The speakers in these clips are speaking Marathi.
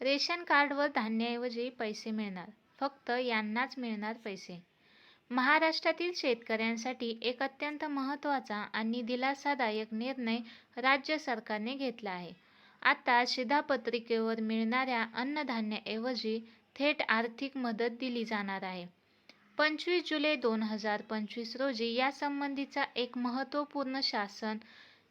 रेशन कार्डवर धान्याऐवजी पैसे मिळणार. फक्त यांनाच मिळणार पैसे. महाराष्ट्रातील शेतकऱ्यांसाठी एक अत्यंत महत्त्वाचा आणि दिलासादायक निर्णय राज्य सरकारने घेतला आहे. आता शिधापत्रिकेवर मिळणाऱ्या अन्नधान्याऐवजी थेट आर्थिक मदत दिली जाणार आहे. पंचवीस जुलै दोन हजार पंचवीस रोजी यासंबंधीचा एक महत्त्वपूर्ण शासन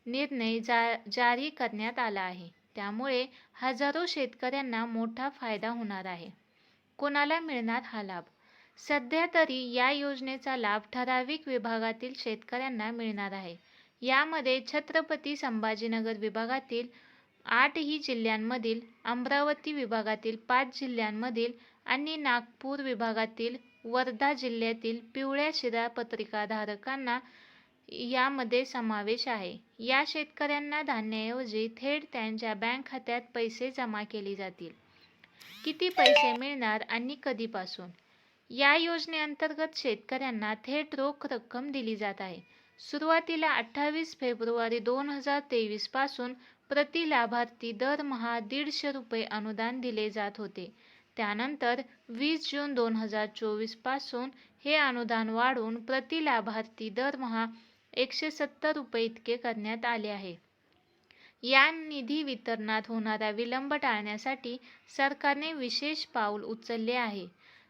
निर्णय जा जारी करण्यात आला आहे. त्यामुळे हजारो शेतकऱ्यांना मोठा फायदा होणार आहे. कोणाला मिळणार हा लाभ? सध्या तरी या योजनेचा लाभ ठराविक विभागातील शेतकऱ्यांना मिळणार आहे. यामध्ये छत्रपती संभाजीनगर विभागातील आठही जिल्ह्यांमधील अमरावती विभागातील पाच जिल्ह्यांमधील आणि नागपूर विभागातील वर्धा जिल्ह्यातील पिवळ्या शिरा शिधापत्रिकाधारकांना यामध्ये समावेश आहे. या शेतकऱ्यांना धान्याऐवजी थेट त्यांच्या बँक खात्यात पैसे जमा केले जातील. किती पैसे मिळणार आणि कधीपासून? या योजनेअंतर्गत शेतकऱ्यांना थेट रोख रक्कम दिली जात आहे. सुरुवातीला अठ्ठावीस फेब्रुवारी दोन हजार तेवीसपासून प्रति लाभार्थी दरमहा दीडशे रुपये अनुदान दिले जात होते. त्यानंतर वीस जून दोन हजार चोवीसपासून हे अनुदान वाढवून प्रति लाभार्थी दरमहा एकशे सत्तर रुपये इतके करण्यात आले आहे. या निधी वितरणात होणारा विलंब टाळण्यासाठी सरकारने विशेष पाऊल उचलले आहे.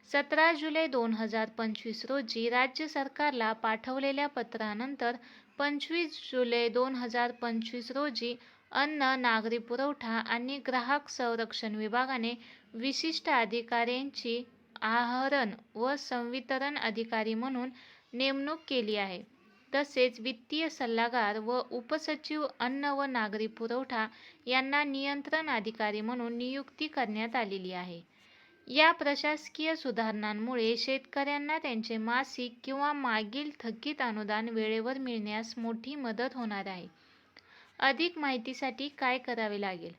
सतरा जुलै दोन हजार पंचवीस रोजी राज्य सरकारला पाठवलेल्या पत्रानंतर पंचवीस जुलै दोन हजार पंचवीस रोजी अन्न नागरी पुरवठा आणि ग्राहक संरक्षण विभागाने विशिष्ट अधिकाऱ्यांची आहरण व संवितरण अधिकारी म्हणून नेमणूक केली आहे. तसेच वित्तीय सल्लागार व उपसचिव अन्न व नागरी पुरवठा यांना नियंत्रण अधिकारी म्हणून नियुक्ती करण्यात आलेली आहे. या प्रशासकीय सुधारणांमुळे शेतकऱ्यांना त्यांचे मासिक किंवा मागील थकीत अनुदान वेळेवर मिळण्यास मोठी मदत होणार आहे. अधिक माहितीसाठी काय करावे लागेल?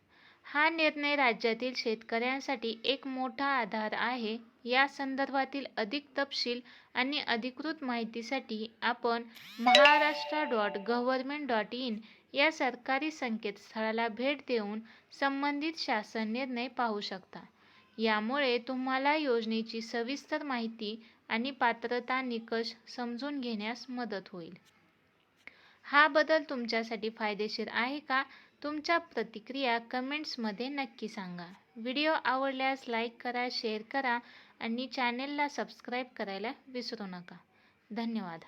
हा निर्णय राज्यातील शेतकऱ्यांसाठी एक मोठा आधार आहे. या संदर्भातील अधिक तपशील आणि अधिकृत माहितीसाठी आपण Maharashtra dot government dot in या सरकारी संकेतस्थळाला भेट देऊन संबंधित शासन निर्णय पाहू शकता. यामुळे तुम्हाला योजनेची सविस्तर माहिती आणि पात्रता निकष समजून घेण्यास मदत होईल. हा बदल तुमच्यासाठी फायदेशीर आहे का? तुमच्या प्रतिक्रिया कमेंट्समध्ये नक्की सांगा. व्हिडिओ आवडल्यास लाईक करा शेअर करा आणि चॅनेलला सबस्क्राईब करायला विसरू नका. धन्यवाद.